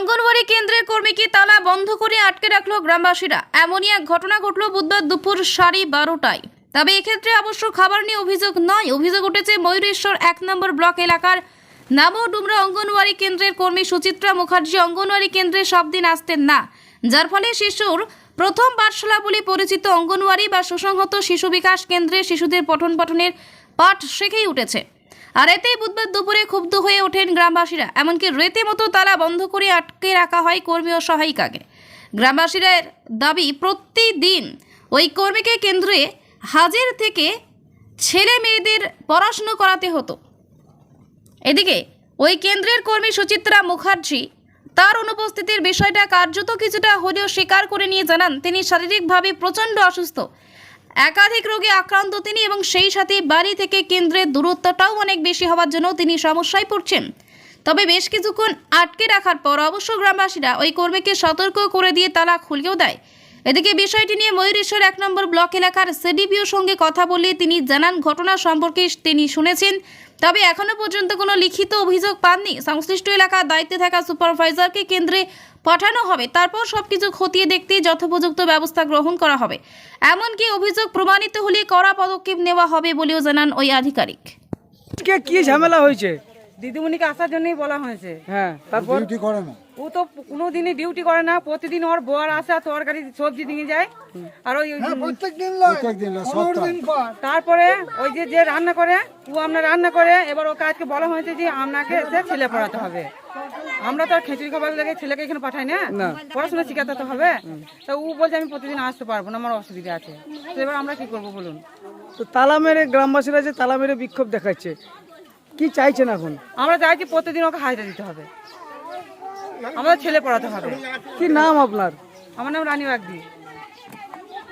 অঙ্গনওয়াড়ি কেন্দ্রের কর্মীকে তালা বন্ধ করে আটকে রাখল গ্রামবাসীরা। এমনই এক ঘটনা ঘটলো বুধবার দুপুর সাড়ে বারোটায়। তবে এক্ষেত্রে অবশ্য খাবার নিয়ে অভিযোগ নয়। অভিযোগ উঠেছে ময়ূরেশ্বর এক নম্বর ব্লক এলাকার নামো ডুমরা অঙ্গনওয়াড়ি কেন্দ্রের কর্মী সুচিত্রা মুখার্জি অঙ্গনওয়াড়ি কেন্দ্রে সব দিন আসতেন না। যার ফলে শিশুর প্রথম পাঠশালা বলে পরিচিত অঙ্গনওয়াড়ি বা সুসংহত শিশু বিকাশ কেন্দ্রে শিশুদের পঠন পাঠনের পাঠ শেখেই উঠেছে। আর এতেই বুধবার দুপুরে ক্ষুব্ধ হয়ে ওঠেন গ্রামবাসীরা। এমনকি রীতিমতো তালা বন্ধ করে আটকে রাখা হয় কর্মী ও সহায়িকাকে। গ্রামবাসীরা দাবি, প্রতিদিন ওই কর্মীকে কেন্দ্রে হাজির থেকে ছেলে মেয়েদের পড়াশুনো করাতে হতো। এদিকে ওই কেন্দ্রের কর্মী সুচিত্রা মুখার্জি তার অনুপস্থিতির বিষয়টা কার্যত কিছুটা হলেও স্বীকার করে নিয়ে জানান, তিনি শারীরিকভাবে প্রচণ্ড অসুস্থ। একাধিক রোগে আক্রান্ত তিনি এবং সেই সাথে বাড়ি থেকে কেন্দ্রের দূরত্বটাও অনেক বেশি হওয়ার জন্য তিনি সমস্যায় পড়ছেন। তবে বেশ কিছুক্ষণ আটকে রাখার পর অবশ্য গ্রামবাসীরা ওই কর্মীকে সতর্ক করে দিয়ে তালা খুলেও দেয়। এদিকে বিষয়টি নিয়ে ময়ূরেশ্বর এক নম্বর ব্লক এলাকার সিডিপিওর সঙ্গে কথা বলে তিনি জানান, ঘটনা সম্পর্কে তিনি শুনেছেন, তবে এখনও পর্যন্ত কোনো লিখিত অভিযোগ পাননি। সংশ্লিষ্ট এলাকার দায়িত্বে থাকা সুপারভাইজারকে কেন্দ্রে পাঠানো হবে। তারপর সবকিছু খতিয়ে দেখতে যথোপযুক্ত ব্যবস্থা গ্রহণ করা হবে। এমনকি অভিযোগ প্রমাণিত হলে কড়া পদক্ষেপ নেওয়া হবে বলেও জানান ওই আধিকারিক। কি ঝামেলা হয়েছে? দিদিমণিকে আসার জন্যই বলা হয়েছে। হ্যাঁ তারপর? ডিউটি করে না। ও তো কোনো দিনই ডিউটি করে না প্রতিদিন ওর বর আসে আর তরকারি সবজি নিয়ে যায়। আর ওই সপ্তাহে। তারপরে ওই যে যে রান্না করে ও আমরা রান্না করে এবার ওকে আজকে বলা হয়েছে যে আপনাকে এসে ছেলে পড়াতে হবে। আমরা তো আর খিচুড়ি খাবার লেগে ছেলেকে এখানে পাঠাই না। পড়াশোনা শিখাতে তো হবে। তা ও বলছে আমি প্রতিদিন আসতে পারব না আমার অসুবিধা আছে। তো এবার আমরা কি করব বলুন? তো তালা মেরে গ্রামবাসীরা যে তালা মেরে বিক্ষোভ দেখাচ্ছে কি চাইছেন এখন? আমরা চাইছি প্রতিদিন ওকে হাজিরা দিতে হবে। আমাদের ছেলে পড়াতে হবে। কি নাম আপনার? আমার নাম রানী বাগদি।